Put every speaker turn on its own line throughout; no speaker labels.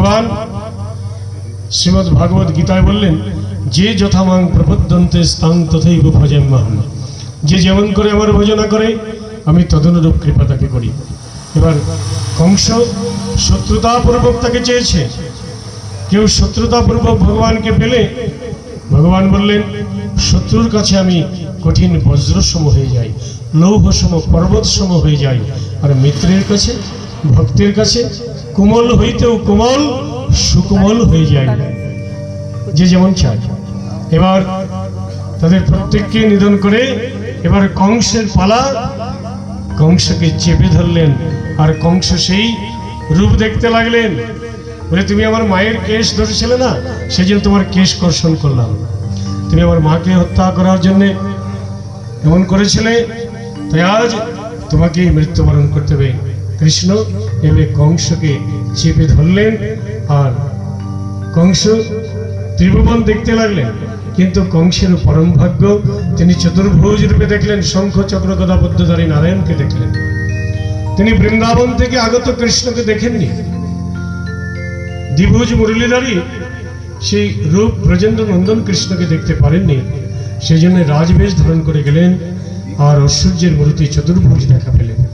ভগবান, শ্রীমদ ভাগবত গীতায় বললেন, যে যথামাং প্রবদ্ধন্তে স্থান তথৈব ভজেম্মাহম যে যেমন করে আমার ভোজনা করে, আমি তদনুরূপ কৃপা তাকে করি। এবার কংস শত্রুতাপূর্বক তাকে চেয়েছে। কেউ শত্রুতাপূর্বক ভগবানকে পেলে, ভগবান বললেন, শত্রুর কাছে আমি কঠিন বজ্রসম হয়ে যাই লৌহসম পর্বতসম হয়ে যাই, আর মিত্রের কাছে ভক্তের কাছে কোমল হইতেও কোমল, সুকোমল হয়ে যায়। যে যেমন চায়। এবার তাদের প্রত্যেককে নিধন করে এবার কংসের পালা, কংসকে চেপে ধরলেন। আর কংস সেই রূপ দেখতে লাগলেন। বলে, তুমি আমার মায়ের কেশ ধরেছিলে না? সেই জন্য তোমার কেশ কর্ষণ করলাম। তুমি আমার মাকে হত্যা করার জন্যে এমন করেছিলে, তাই আজ তোমাকে মৃত্যুবরণ করতে হবে। কৃষ্ণ এভাবে কংসকে চেপে ধরলেন আর কংস ত্রিভুবন দেখতে লাগলেন। কিন্তু কংসের পরম ভাগ্য, তিনি চতুর্ভুজ রূপে দেখলেন, শঙ্খ চক্র গদাবদ্ধধারী নারায়ণকে দেখলেন। তিনি বৃন্দাবন থেকে আগত কৃষ্ণকে দেখেননি। দ্বিভুজ মুরলীধারী সেই রূপ ব্রজেন্দ্র নন্দন কৃষ্ণকে দেখতে পারেননি। সেই জন্য রাজবেশ ধারণ করে গেলেন আর ঐশ্বর্যের মূর্তি চতুর্ভুজ দেখা পেলেন।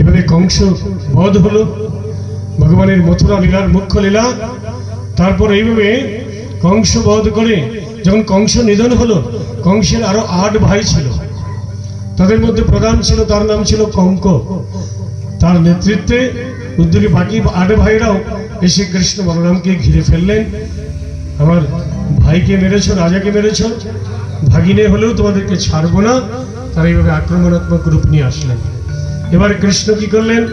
এভাবে কংস বধ হলো, ভগবানের মথুরা লীলার মুখ্য লীলা। তারপর এইভাবে কংস বধ করে যখন কংস নিধন হলো, কংসের আরও আট ভাই ছিল। তাদের মধ্যে প্রধান ছিল, তার নাম ছিল কঙ্ক তার নেতৃত্বে উদ্যোগী বাকি আট ভাইরাও এসে কৃষ্ণ বলরামকে ঘিরে ফেললেন। আমার ভাইকে মেরেছ, রাজাকে মেরেছ, ভাগিনে হলেও তোমাদেরকে ছাড়বো না। তারা এইভাবে আক্রমণাত্মক রূপ নিয়ে আসলেন। এবার কৃষ্ণ কি করলেন?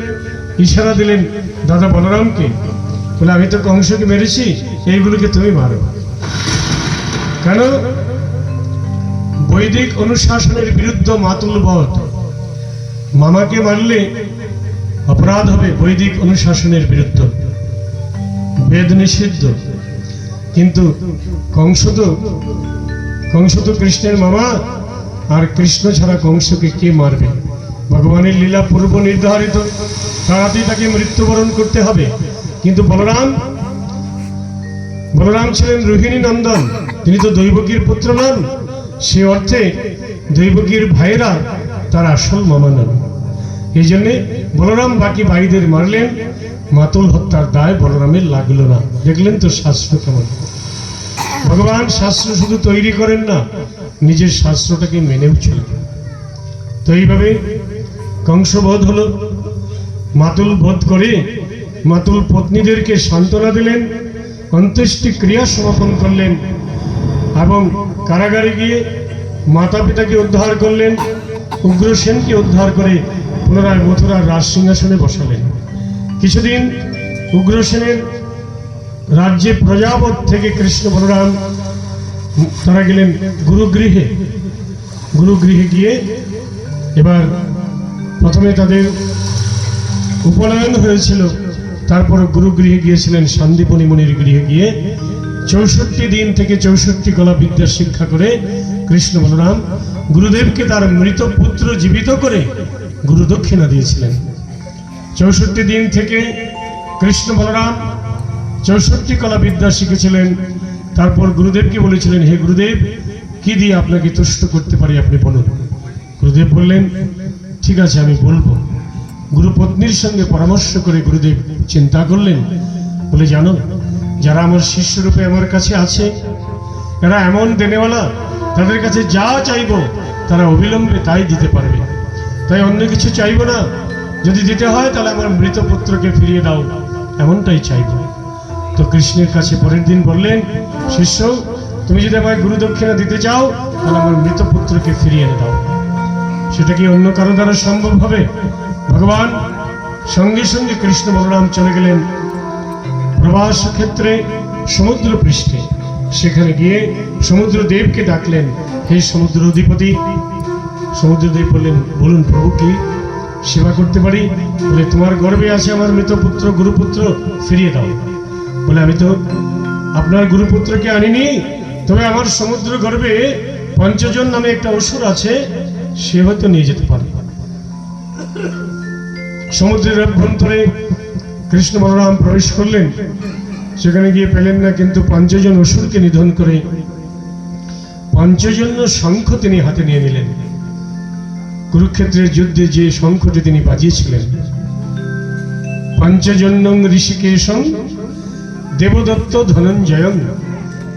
ইশারা দিলেন, দাদা বলরামকে, বলে আমি তো কংসকে মেরেছি, এইগুলোকে তুমি মারো। কেন? বৈদিক অনুশাসনের বিরুদ্ধ মাতুল বধ। মামাকে মারলে অপরাধ হবে বৈদিক অনুশাসনের বিরুদ্ধ। বেদ নিষিদ্ধ। কিন্তু কংস তো কংস তো কৃষ্ণের মামা, আর কৃষ্ণ ছাড়া কংসকে কে মারবে? ভগবানের লীলা পূর্ব নির্ধারিত। তাড়াতাড়ি তাকে মৃত্যুবরণ করতে হবে। কিন্তু বলরাম বলরাম ছিলেন রোহিণী নন্দন। তিনি তো দৈবকীর পুত্র নন সে অর্থে দৈবকীর ভাইয়েরা তার আসল মামা নন। এই জন্যে বলরাম বাকি ভাইদের মারলেন। মাতুল হত্যার দায় বলরামের লাগল না। দেখলেন তো শাস্ত্র কেমন। ভগবান শাস্ত্র শুধু তৈরি করেন না, নিজের শাস্ত্রটাকে মেনেও চলেন। তো এইভাবে কংসবোধ হলো। মাতুল বোধ করে মাতুল পত্নীদেরকে সান্ত্বনা দিলেন, অন্ত্যেষ্টি ক্রিয়া সমাপন করলেন এবং কারাগারে গিয়ে মাতা পিতাকে উদ্ধার করলেন, উগ্রসেনকে উদ্ধার করে পুনরায় মথুরার রাজ সিংহাসনে বসালেন। কিছুদিন উগ্রসেনের রাজ্যে প্রজাপত থেকে কৃষ্ণ বলরাম তারা গেলেন গুরুগৃহে। গুরুগৃহে গিয়ে এবার প্রথমে তাদের উপনয়ন হয়েছিল, তারপর গুরুগৃহে গিয়েছিলেন, সন্দীপনী মুনির গৃহে গিয়ে চৌষট্টি দিন থেকে চৌষট্টি কলা বিদ্যা শিক্ষা করে কৃষ্ণ বলরাম গুরুদেবকে তার মৃত পুত্র জীবিত করে গুরু দক্ষিণা দিয়েছিলেন। চৌষট্টি দিন থেকে কৃষ্ণ বলরাম চৌষট্টি কলা বিদ্যা শিখেছিলেন, তারপর গুরুদেবকে বলেছিলেন, হে গুরুদেব, কি দিয়ে আপনাকে তুষ্ট করতে পারি আপনি বলুন? গুরুদেব বললেন ঠিক আছে, আমি বলব। গুরুপত্নীর সঙ্গে পরামর্শ করে গুরুদেব চিন্তা করলেন। বলে, জানো, যারা আমার শিষ্যরূপে আমার কাছে আছে, এরা এমন দেনেওয়ালা, তাদের কাছে যা চাইব, তারা অবিলম্বে তাই দিতে পারবে। তাই অন্য কিছু চাইব না। যদি দিতে হয়, তাহলে আমার মৃত পুত্রকে ফিরিয়ে দাও। এমনটাই চাইব। তো কৃষ্ণের কাছে পরের দিন বললেন, শিষ্য, তুমি যদি আমায় গুরু দক্ষিণা দিতে চাও, তাহলে আমার মৃত পুত্রকে ফিরিয়ে দাও। সেটা কি অন্য কারও দ্বারা সম্ভব হবে? ভগবান সঙ্গে সঙ্গে কৃষ্ণ বলরাম চলে গেলেন প্রবাস ক্ষেত্রে সমুদ্র পৃষ্ঠে সেখানে গিয়ে সমুদ্র দেবকে ডাকলেন, হে সমুদ্র অধিপতি সমুদ্রদেব বললেন, বলুন প্রভু, কি সেবা করতে পারি? বলে, তোমার গর্বে আছে আমার মৃত পুত্র, গুরুপুত্র, ফিরিয়ে দাও। বলে, আমি তো আপনার গুরুপুত্রকে আনিনি, তবে আমার সমুদ্র গর্বে পঞ্চজন নামে একটা অসুর আছে সে হয়তো নিয়ে যেতে পারে। সমুদ্রের অভ্যন্তরে কৃষ্ণ বলরাম প্রবেশ করলেন। সেখানে গিয়ে পেলেন না, কিন্তু পঞ্চজন অসুরকে নিধন করে পঞ্চজন্য শঙ্খ তিনি হাতে নিয়ে নিলেন। কুরুক্ষেত্রের যুদ্ধে যে শঙ্খটি তিনি বাজিয়েছিলেন, পঞ্চজন্যং ঋষিকেশং দেবদত্ত ধনঞ্জয়ন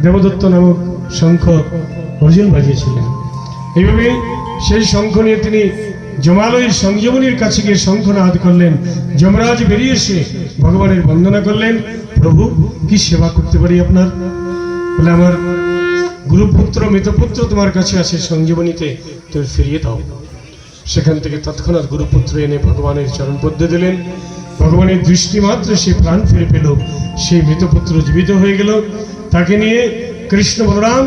দেবদত্ত নামক শঙ্খ অর্জুন বাজিয়েছিলেন। এইভাবে সেই শঙ্খ নিয়ে তিনি জমালয়ের সংযমনীর কাছে গিয়ে শঙ্খনাদ করলেন। যমরাজ বেরিয়ে এসে ভগবানের বন্দনা করলেন, প্রভু, কি সেবা করতে পারি আপনার? বলে, আমার গুরুপুত্র, মৃতপুত্র তোমার কাছে আছে সঞ্জীবনীতে তুমি ফিরিয়ে দাও। সেখান থেকে তৎক্ষণাৎ গুরুপুত্র এনে ভগবানের চরণ পদ্মে দিলেন। ভগবানের দৃষ্টি মাত্র সে প্রাণ ফিরে পেল, সেই মৃতপুত্র জীবিত হয়ে গেল। তাকে নিয়ে কৃষ্ণ বলরাম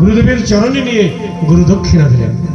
গুরুদেবের চরণে নিয়ে গুরুদক্ষিণা দিলেন।